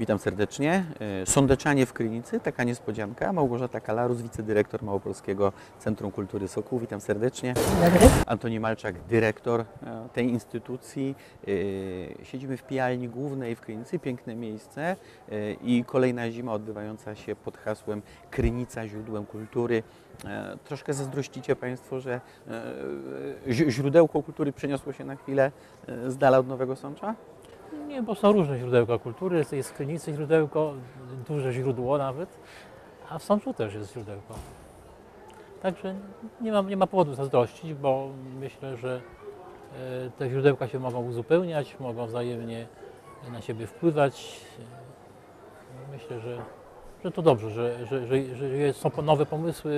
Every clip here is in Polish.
Witam serdecznie. E, Sądeczanie w Krynicy, taka niespodzianka. Małgorzata Kalarus, wicedyrektor Małopolskiego Centrum Kultury Sokół. Witam serdecznie. Dobry. Antoni Malczak, dyrektor e, tej instytucji. E, Siedzimy w pijalni głównej w Krynicy, piękne miejsce i kolejna zima odbywająca się pod hasłem Krynica źródłem kultury. Troszkę zazdrościcie Państwo, że źródełko kultury przeniosło się na chwilę z dala od Nowego Sącza? Nie, bo są różne źródełka kultury. Jest, jest w Krynicy źródełko, duże źródło nawet, a w Sączu też jest źródełko. Także nie ma, nie ma powodu zazdrościć, bo myślę, że e, te źródełka się mogą uzupełniać, mogą wzajemnie na siebie wpływać. Myślę, że, że to dobrze, że, że, że, że są nowe pomysły,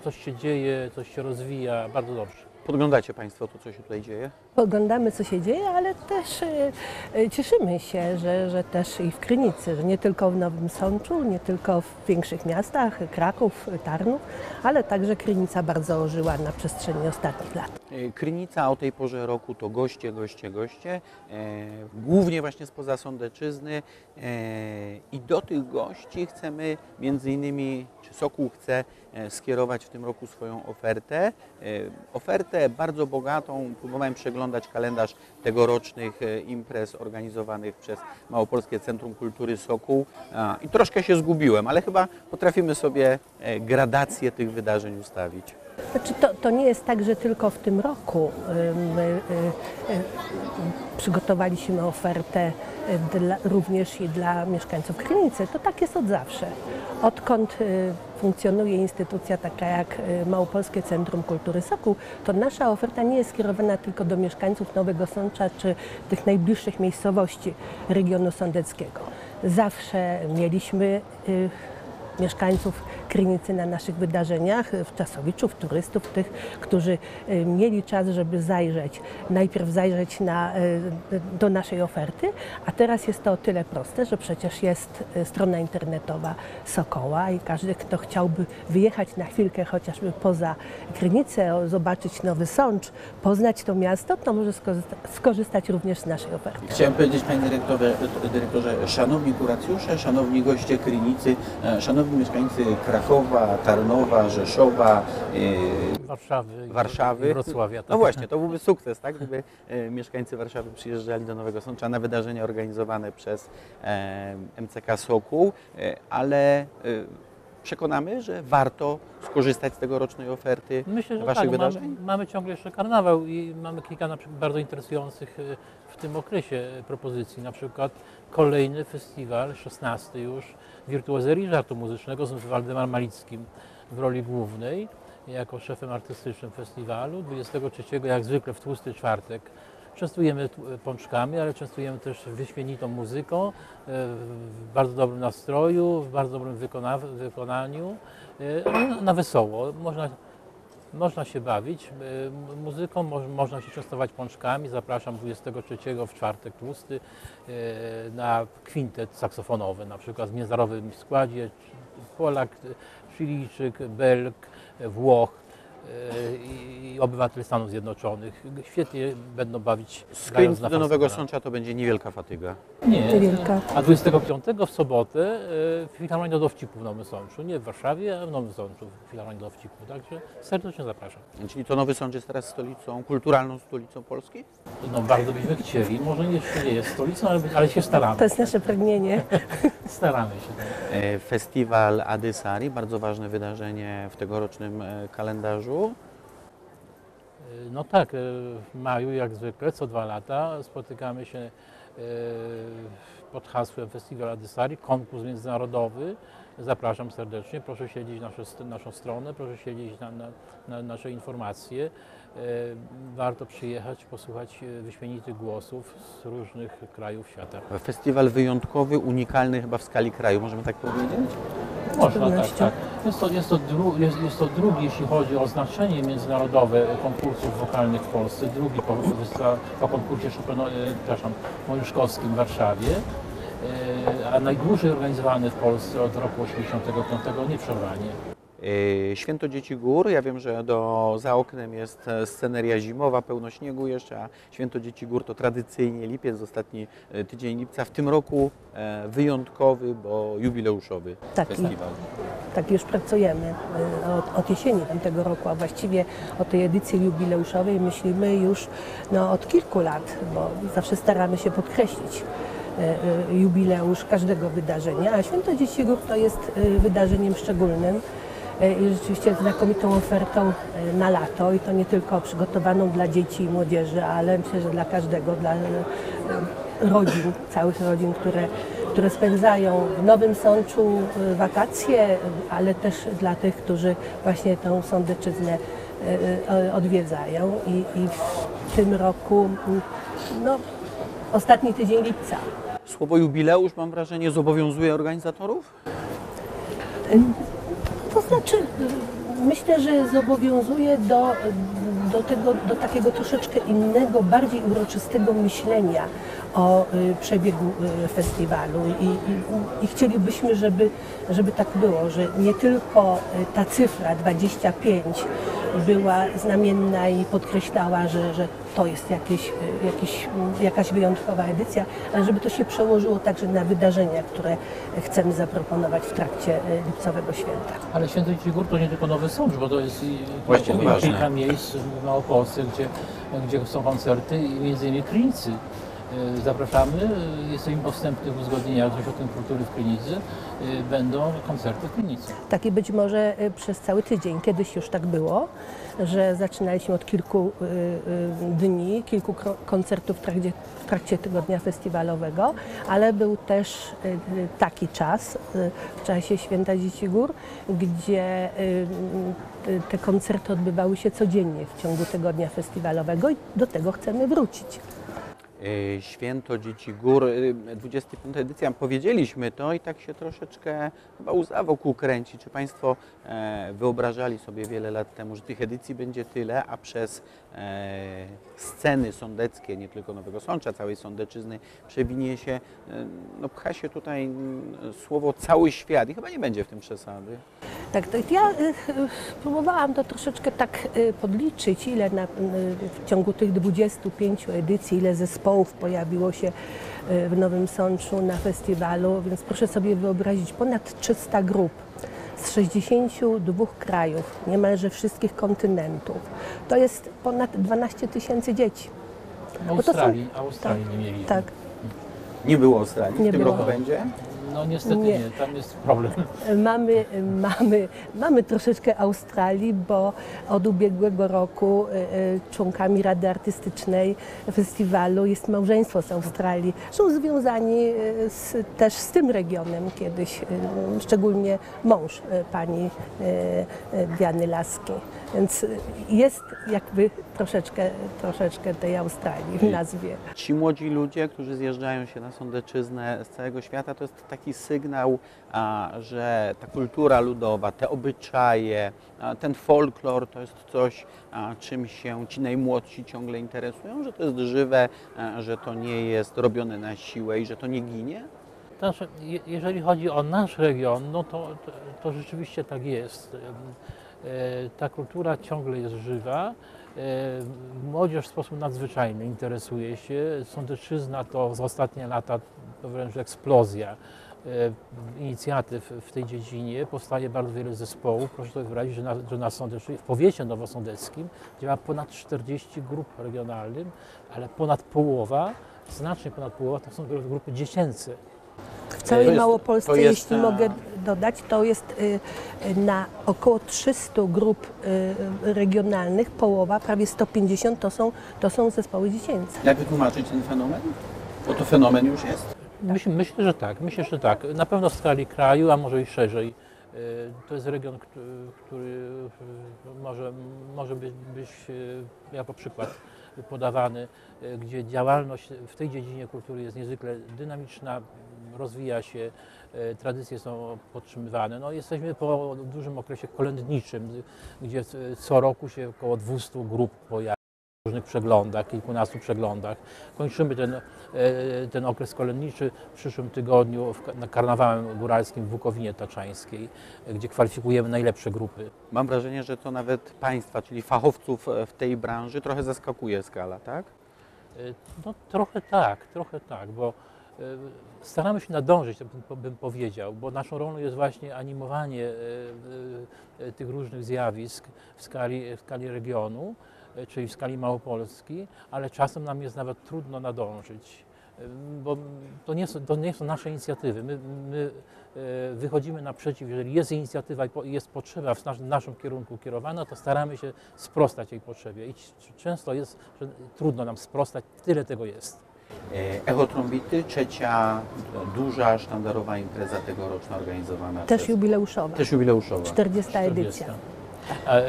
coś się dzieje, coś się rozwija, bardzo dobrze. Podglądacie Państwo to, co się tutaj dzieje? Oglądamy, co się dzieje, ale też e, e, cieszymy się, że, że też i w Krynicy, że nie tylko w Nowym Sączu, nie tylko w większych miastach, Kraków, Tarnów, ale także Krynica bardzo ożyła na przestrzeni ostatnich lat. E, Krynica o tej porze roku to goście, goście, goście, e, głównie właśnie spoza Sądeczyzny e, i do tych gości chcemy między innymi, czy Sokół chce skierować w tym roku swoją ofertę. E, ofertę bardzo bogatą, próbowałem przeglądać kalendarz tegorocznych e, imprez organizowanych przez Małopolskie Centrum Kultury Sokół i troszkę się zgubiłem, ale chyba potrafimy sobie e, gradację tych wydarzeń ustawić. Znaczy to, to nie jest tak, że tylko w tym roku y, y, y, przygotowaliśmy ofertę dla, również i dla mieszkańców Krynicy. To tak jest od zawsze. Odkąd funkcjonuje instytucja taka jak Małopolskie Centrum Kultury Sokół, to nasza oferta nie jest skierowana tylko do mieszkańców Nowego Sącza czy tych najbliższych miejscowości regionu sądeckiego. Zawsze mieliśmy mieszkańców Krynicy na naszych wydarzeniach, czasowiczów, turystów, tych, którzy y, mieli czas, żeby zajrzeć, najpierw zajrzeć na, y, do naszej oferty, a teraz jest to o tyle proste, że przecież jest y, strona internetowa Sokoła i każdy, kto chciałby wyjechać na chwilkę chociażby poza Krynicę, zobaczyć Nowy Sącz, poznać to miasto, to może skorzysta- skorzystać również z naszej oferty. Chciałem powiedzieć, panie dyrektorze, dyrektorze, szanowni kuracjusze, szanowni goście Krynicy, e, szanowni mieszkańcy Krakowa, Tarnowa, Rzeszowa, e, Warszawy, Warszawy. Wrocławia. No tak. właśnie, to byłby sukces, tak? Gdyby e, mieszkańcy Warszawy przyjeżdżali do Nowego Sącza na wydarzenia organizowane przez MCK Sokół, e, ale przekonamy, że warto skorzystać z tegorocznej oferty Myślę, że Waszych tak, mamy, wydarzeń? mamy ciągle jeszcze karnawał i mamy kilka na przykład bardzo interesujących e, w tym okresie e, propozycji. Na przykład kolejny festiwal, 16 już, wirtuozerii żartu muzycznego z Waldemar Malickim w roli głównej, jako szefem artystycznym festiwalu. 23 jak zwykle w tłusty czwartek Częstujemy tu- pączkami, ale częstujemy też wyśmienitą muzyką, e, w bardzo dobrym nastroju, w bardzo dobrym wykona- wykonaniu, e, no, na wesoło. Można, można się bawić e, mu- muzyką, mo, można się częstować pączkami. Zapraszam 23 w czwartek tłusty e, na kwintet saksofonowy, na przykład w międzynarodowym składzie Polak, Chilijczyk, Belg, Włoch e, i obywatel Stanów Zjednoczonych. Świetnie będą bawić na do Nowego. Sącza to będzie niewielka fatyga. Nie. Niewielka. A 25 w sobotę e, w Filharmonii w Nowym Sączu. Nie w Warszawie, a w Nowym Sączu w Filharmonii. Także serdecznie zapraszam. Czyli to Nowy Sącz jest teraz stolicą, kulturalną stolicą Polski? No bardzo byśmy chcieli. Może jeszcze nie jest stolicą, ale, ale się staramy. To jest nasze pragnienie. Staramy się. E, Festiwal Adysari, bardzo ważne wydarzenie w tegorocznym e, kalendarzu. E, No tak, e, w maju jak zwykle, co dwa lata spotykamy się e, pod hasłem Festiwal Adysari, konkurs międzynarodowy. Zapraszam serdecznie, proszę śledzić nasze, naszą stronę, proszę śledzić na, na, na nasze informacje. Warto przyjechać, posłuchać wyśmienitych głosów z różnych krajów świata. Festiwal wyjątkowy, unikalny chyba w skali kraju, możemy tak powiedzieć? Można, tak, tak. Jest to, jest, to dru, jest, jest to drugi, jeśli chodzi o znaczenie międzynarodowe konkursów wokalnych w Polsce, drugi po, po konkursie Chopino, e, przepraszam, Moniuszkowskim w Warszawie, e, a najdłużej organizowany w Polsce od roku 85 nieprzerwanie. Yy, Święto Dzieci Gór, ja wiem, że do, za oknem jest e, sceneria zimowa, pełno śniegu jeszcze, a Święto Dzieci Gór to tradycyjnie lipiec, ostatni e, tydzień lipca. W tym roku e, wyjątkowy, bo jubileuszowy Tak, i- festiwal. Tak już pracujemy od, od jesieni tamtego roku, a właściwie o tej edycji jubileuszowej myślimy już no, od kilku lat, bo zawsze staramy się podkreślić jubileusz każdego wydarzenia, a Święto Dzieci Gór to jest wydarzeniem szczególnym i rzeczywiście znakomitą ofertą y, na lato i to nie tylko przygotowaną dla dzieci i młodzieży, ale myślę, że dla każdego, dla y, rodzin, całych rodzin, które, które spędzają w Nowym Sączu y, wakacje, ale też dla tych, którzy właśnie tą sądeczyznę odwiedzają i, i w tym roku no, ostatni tydzień lipca. Słowo jubileusz, mam wrażenie, zobowiązuje organizatorów? Znaczy, myślę, że zobowiązuje do, do, tego, do takiego troszeczkę innego, bardziej uroczystego myślenia o y, przebiegu y, festiwalu. I, i, i chcielibyśmy, żeby, żeby tak było, że nie tylko y, ta cyfra 25 była znamienna i podkreślała, że, że to jest y, jakieś, mm, jakaś wyjątkowa edycja, ale żeby to się przełożyło także na wydarzenia, które chcemy zaproponować w trakcie y, lipcowego święta. Ale Święto Dzieci Gór to nie tylko Nowy Sącz, bo to jest i Właśnie, kilka, ważne. kilka miejsc w Małopolsce, gdzie, gdzie są koncerty i między innymi Klinicy. E, Zapraszamy, e, jesteśmy postępni w uzgodnieniach z Ośrodkiem Kultury w Klinicy. E, Będą koncerty w Klinicy. Tak i być może y, przez cały tydzień. Kiedyś już tak było, że zaczynaliśmy od kilku dni, kilku koncertów w trakcie, w trakcie tygodnia festiwalowego, ale był też taki czas w czasie Święta Dzieci Gór, gdzie te koncerty odbywały się codziennie w ciągu tygodnia festiwalowego i do tego chcemy wrócić. Yy, Święto Dzieci Gór, yy, 25 edycja, powiedzieliśmy to i tak się troszeczkę chyba łza wokół kręci. Czy Państwo e, wyobrażali sobie wiele lat temu, że tych edycji będzie tyle, a przez e, sceny sądeckie, nie tylko Nowego Sącza, całej Sądeczyzny, przewinie się, e, no pcha się tutaj słowo cały świat i chyba nie będzie w tym przesady. Tak, to ja y, y, próbowałam to troszeczkę tak y, podliczyć, ile na, y, w ciągu tych 25 edycji, ile zespołów pojawiło się y, w Nowym Sączu na festiwalu, więc proszę sobie wyobrazić ponad 300 grup z 62 krajów, niemalże wszystkich kontynentów. To jest ponad 12 tysięcy dzieci. są- Australii, Australii nie mieli. Tak. Nie było Australii, Nie w tym było. roku będzie? No niestety Nie. nie. tam jest problem. Mamy, mamy, mamy troszeczkę Australii, bo od ubiegłego roku y, y, członkami Rady Artystycznej festiwalu jest małżeństwo z Australii. Są związani y, z, też z tym regionem kiedyś, szczególnie mąż pani Diany Laski. Więc jest jakby troszeczkę, troszeczkę tej Australii w nazwie. Ci młodzi ludzie, którzy zjeżdżają się na Sądeczyznę z całego świata, to jest taki sygnał, że ta kultura ludowa, te obyczaje, ten folklor to jest coś, czym się ci najmłodsi ciągle interesują, że to jest żywe, że to nie jest robione na siłę i że to nie ginie? Znaczy, je- jeżeli chodzi o nasz region, no to, to, to rzeczywiście tak jest. E, Ta kultura ciągle jest żywa. E, Młodzież w sposób nadzwyczajny interesuje się. Sądecczyzna to za ostatnie lata to wręcz eksplozja e, inicjatyw w tej dziedzinie. Powstaje bardzo wiele zespołów. Proszę sobie wyobrazić, że na, że na Sądeczu, w powiecie nowosądeckim działa ponad 40 grup regionalnych, ale ponad połowa, znacznie ponad połowa to są grupy dziecięce. W całej jest- Małopolsce, jeśli ta- mogę dodać, to jest y, y, na około 300 grup y, regionalnych, połowa, prawie 150 to są, to są zespoły dziecięce. Jak wytłumaczyć ten fenomen? Bo to fenomen już jest. Myśl, myślę, że tak. Myślę, że tak. Na pewno w skali kraju, a może i szerzej. To jest region, który, może, może być, być jako przykład podawany, gdzie działalność w tej dziedzinie kultury jest niezwykle dynamiczna, rozwija się, tradycje są podtrzymywane. No, jesteśmy po dużym okresie kolędniczym, gdzie co roku się około 200 grup pojawia. różnych przeglądach, kilkunastu przeglądach. Kończymy ten, e, ten okres kolędniczy w przyszłym tygodniu w, na karnawałem góralskim w Bukowinie Taczańskiej, e, gdzie kwalifikujemy najlepsze grupy. Mam wrażenie, że to nawet Państwa, czyli fachowców e, w tej branży, trochę zaskakuje skala, tak? E, No trochę tak, trochę tak, bo e, staramy się nadążyć, bym, powiedział, bo naszą rolą jest właśnie animowanie e, e, e, tych różnych zjawisk w skali, w skali regionu, e, czyli w skali Małopolski, ale czasem nam jest nawet trudno nadążyć, e, bo to nie są, to nie są nasze inicjatywy. My, my e, wychodzimy naprzeciw, jeżeli jest inicjatywa i jest potrzeba w nas- w naszym kierunku kierowana, to staramy się sprostać jej potrzebie. I często jest, że trudno nam sprostać, tyle tego jest. E, Echo Trombity, trzecia duża sztandarowa impreza tegoroczna organizowana Też przez... jubileuszowa, Też jubileuszowa. 40. edycja. E,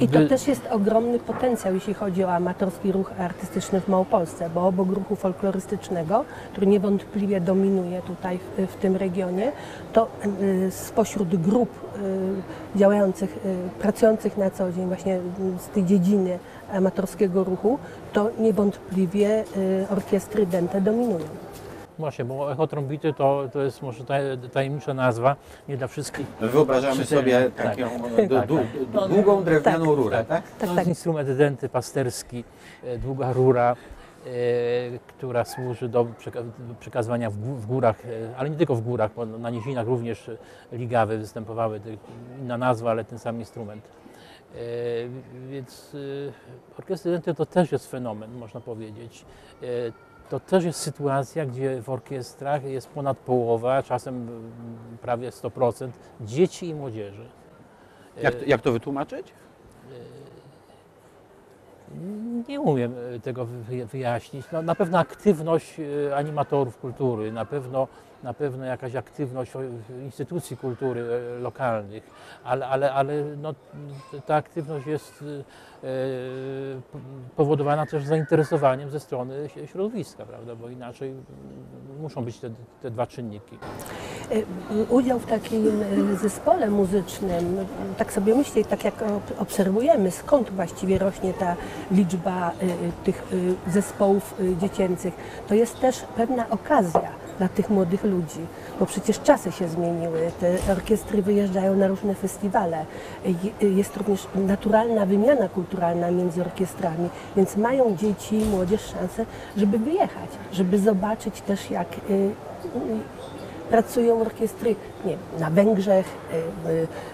I to też jest ogromny potencjał, jeśli chodzi o amatorski ruch artystyczny w Małopolsce, bo obok ruchu folklorystycznego, który niewątpliwie dominuje tutaj w, w tym regionie, to y, spośród grup y, działających, y, pracujących na co dzień właśnie y, z tej dziedziny amatorskiego ruchu, to niewątpliwie y, orkiestry Dente dominują. Właśnie, bo echo trombity to, to jest może taj- tajemnicza nazwa, nie dla wszystkich. Wyobrażamy sobie tak. taką Tak, du- tak. No, długą drewnianą tak, rurę, tak. tak? Tak, to tak. jest instrument denty pasterski, e, długa rura, e, która służy do przeka- do przekazywania w, gó- w górach, e, ale nie tylko w górach, bo na nizinach również ligawy występowały, inna nazwa, ale ten sam instrument. E, Więc e, orkiestry denty to też jest fenomen, można powiedzieć. E, To też jest sytuacja, gdzie w orkiestrach jest ponad połowa, czasem mm, prawie 100% dzieci i młodzieży. E, Jak, to- jak to wytłumaczyć? Nie umiem e, tego wy- wyjaśnić. No, na pewno aktywność e, animatorów kultury, na pewno, na pewno jakaś aktywność instytucji kultury e, lokalnych, ale, ale, ale no, ta aktywność jest e, powodowana też zainteresowaniem ze strony środowiska, prawda? bo inaczej muszą być te, te dwa czynniki. Y, Udział w takim zespole muzycznym, tak sobie myślę i tak jak ob- obserwujemy, skąd właściwie rośnie ta liczba tych zespołów dziecięcych, to jest też pewna okazja dla tych młodych ludzi, bo przecież czasy się zmieniły, te orkiestry wyjeżdżają na różne festiwale, jest również naturalna wymiana kulturalna między orkiestrami, więc mają dzieci i młodzież szansę, żeby wyjechać, żeby zobaczyć też jak y, y, pracują orkiestry nie, na Węgrzech,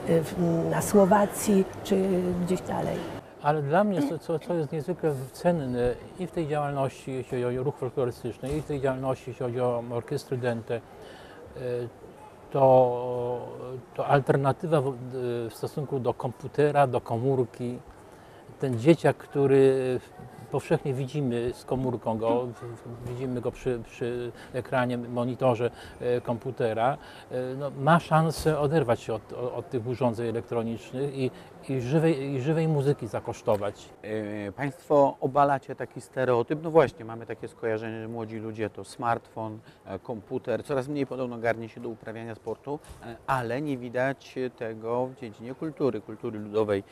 y, na Słowacji czy gdzieś dalej. Ale dla mnie, co, co, jest niezwykle cenne i w tej działalności, jeśli chodzi o ruch folklorystyczny, i w tej działalności, jeśli chodzi o orkiestry dente, y, to, to alternatywa w, w stosunku do komputera, do komórki. Ten dzieciak, który powszechnie widzimy z komórką go, widzimy go przy, przy ekranie, monitorze e, komputera, e, no, ma szansę oderwać się od, od, tych urządzeń elektronicznych i, i, żywej, i żywej muzyki zakosztować. E, Państwo obalacie taki stereotyp. No właśnie, mamy takie skojarzenie, że młodzi ludzie to smartfon, komputer, coraz mniej podobno garnie się do uprawiania sportu, ale nie widać tego w dziedzinie kultury, kultury ludowej.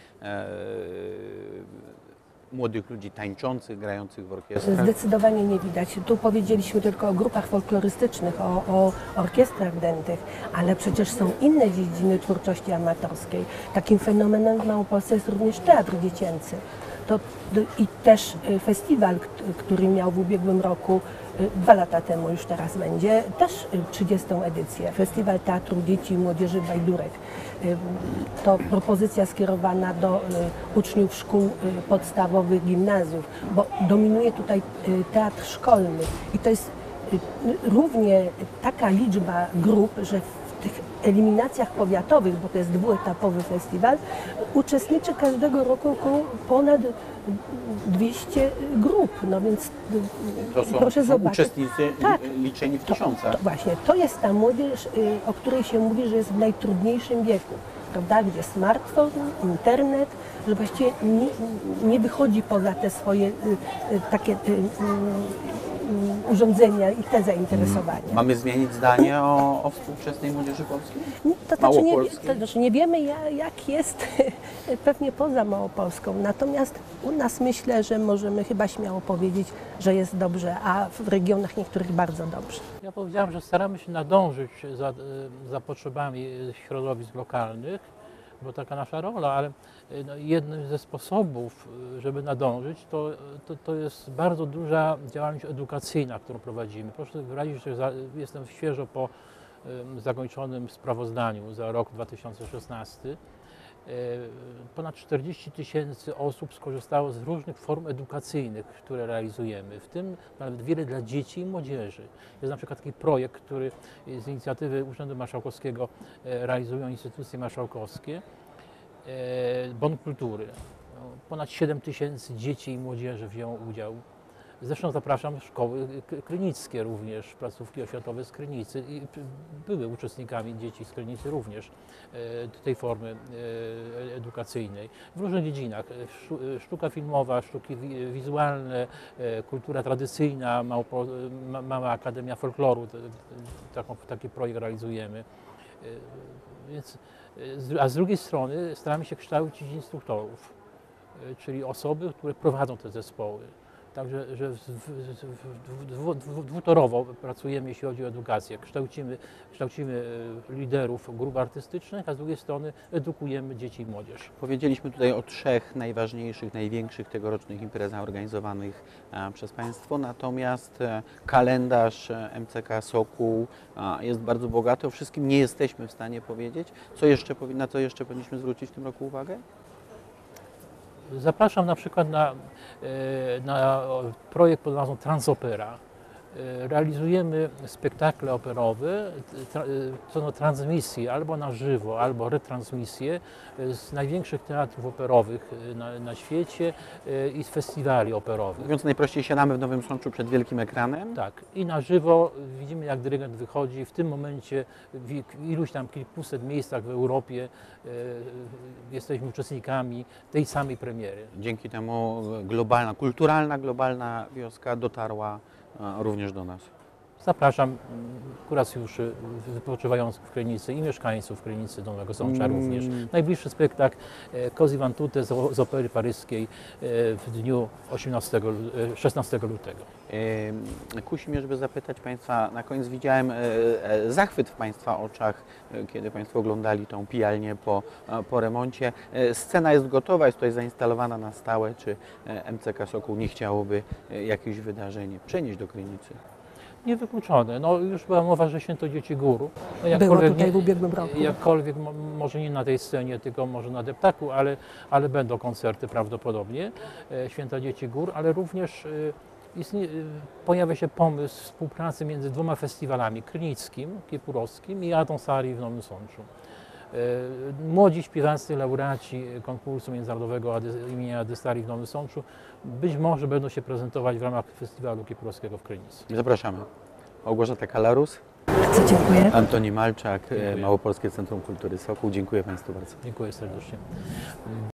Młodych ludzi tańczących, grających w orkiestrach. Zdecydowanie nie widać. Tu powiedzieliśmy tylko o grupach folklorystycznych, o, o orkiestrach dętych, ale przecież są inne dziedziny twórczości amatorskiej. Takim fenomenem w Małopolsce jest również teatr dziecięcy. To, I też y, festiwal, kt- który miał w ubiegłym roku, y, dwa lata temu już teraz będzie, też y, 30. edycję. Festiwal Teatru Dzieci i Młodzieży Bajdurek. Y, To propozycja skierowana do y, uczniów szkół y, podstawowych, gimnazjów, bo dominuje tutaj y, teatr szkolny i to jest y, równie taka liczba grup, że eliminacjach powiatowych, bo to jest dwuetapowy festiwal, uczestniczy każdego roku około ponad 200 grup, no więc To są, proszę są zobaczyć. uczestnicy Tak. li- liczeni w tysiącach. to właśnie, to jest ta młodzież, y, o której się mówi, że jest w najtrudniejszym wieku, prawda? Gdzie smartfon, internet, że właściwie nie, nie wychodzi poza te swoje y, y, takie urządzenia i te zainteresowania. Mamy zmienić zdanie o, o współczesnej młodzieży polskiej? To znaczy, nie, to znaczy nie wiemy ja- jak jest pewnie poza Małopolską, natomiast u nas myślę, że możemy chyba śmiało powiedzieć, że jest dobrze, a w regionach niektórych bardzo dobrze. Ja powiedziałem, że staramy się nadążyć za, za potrzebami środowisk lokalnych, bo taka nasza rola, ale e, no, jednym ze sposobów, e, żeby nadążyć, to, to, to jest bardzo duża działalność edukacyjna, którą prowadzimy. Proszę wyrazić, że za, jestem świeżo po zakończonym sprawozdaniu za rok 2016. E, Ponad 40 tysięcy osób skorzystało z różnych form edukacyjnych, które realizujemy, w tym nawet wiele dla dzieci i młodzieży. Jest na przykład taki projekt, który z inicjatywy Urzędu Marszałkowskiego e, realizują instytucje marszałkowskie, e, Bon Kultury. No, Ponad 7 tysięcy dzieci i młodzieży wzięło udział. Zresztą zapraszam szkoły krynickie również, placówki oświatowe z Krynicy i były uczestnikami dzieci z Krynicy również e, tej formy e, edukacyjnej w różnych dziedzinach. E, Sztuka filmowa, sztuki wi- wizualne, kultura tradycyjna, Mała Akademia Folkloru, taki projekt realizujemy. Więc, a z drugiej strony staramy się kształcić instruktorów, czyli osoby, które prowadzą te zespoły. Także że dwutorowo pracujemy, jeśli chodzi o edukację. Kształcimy, kształcimy e, liderów grup artystycznych, a z drugiej strony edukujemy dzieci i młodzież. Powiedzieliśmy tutaj o trzech najważniejszych, największych tegorocznych imprezach organizowanych e, przez Państwo, natomiast e, kalendarz MCK Sokół jest bardzo bogaty. O wszystkim nie jesteśmy w stanie powiedzieć. Co jeszcze, na co jeszcze powinniśmy zwrócić w tym roku uwagę? Zapraszam na przykład na, e, na projekt pod nazwą Transopera. E, Realizujemy spektakle operowe, e, to no transmisje albo na żywo, albo retransmisje e, z największych teatrów operowych na, na świecie i z festiwali operowych. Mówiąc najprościej, siadamy w Nowym Sączu przed wielkim ekranem. Tak, i na żywo widzimy, jak dyrygent wychodzi. W tym momencie w iluś tam kilkuset miejscach w Europie jesteśmy uczestnikami tej samej premiery. Dzięki temu globalna, kulturalna, globalna wioska dotarła również do nas. Zapraszam mm, kuracjuszy wypoczywających w Krynicy i mieszkańców Krynicy Nowego Sącza Mm. również. Najbliższy spektakl e, Così van tutte z, z opery paryskiej e, w dniu 18, lu- e, 16 lutego. Kusi mnie, żeby zapytać Państwa, na koniec widziałem zachwyt w Państwa oczach, kiedy Państwo oglądali tą pijalnię po, po remoncie. Scena jest gotowa, jest tutaj zainstalowana na stałe. Czy MCK Sokół nie chciałoby jakieś wydarzenie przenieść do Krynicy? Niewykluczone. No, już była mowa, że Święto Dzieci Gór. No, Było jakkolwiek tutaj nie- w ubiegłym roku. Jakkolwiek mo, może nie na tej scenie, tylko może na deptaku, ale, ale będą koncerty prawdopodobnie e, Święta Dzieci Gór, ale również e, istnie, e, pojawia się pomysł współpracy między dwoma festiwalami, Krynickim, Kiepurowskim i Adonsari w Nowym Sączu. E, Młodzi śpiewacy, laureaci konkursu międzynarodowego Ady- imienia Adestari w Nowym Sączu być może będą się prezentować w ramach festiwalu Kiepurowskiego w Krynicy. Zapraszamy. Małgorzata Kalarus, Bardzo dziękuję. Antoni Malczak, Dziękuję. Małopolskie Centrum Kultury Sokół. Dziękuję Państwu bardzo. Dziękuję serdecznie.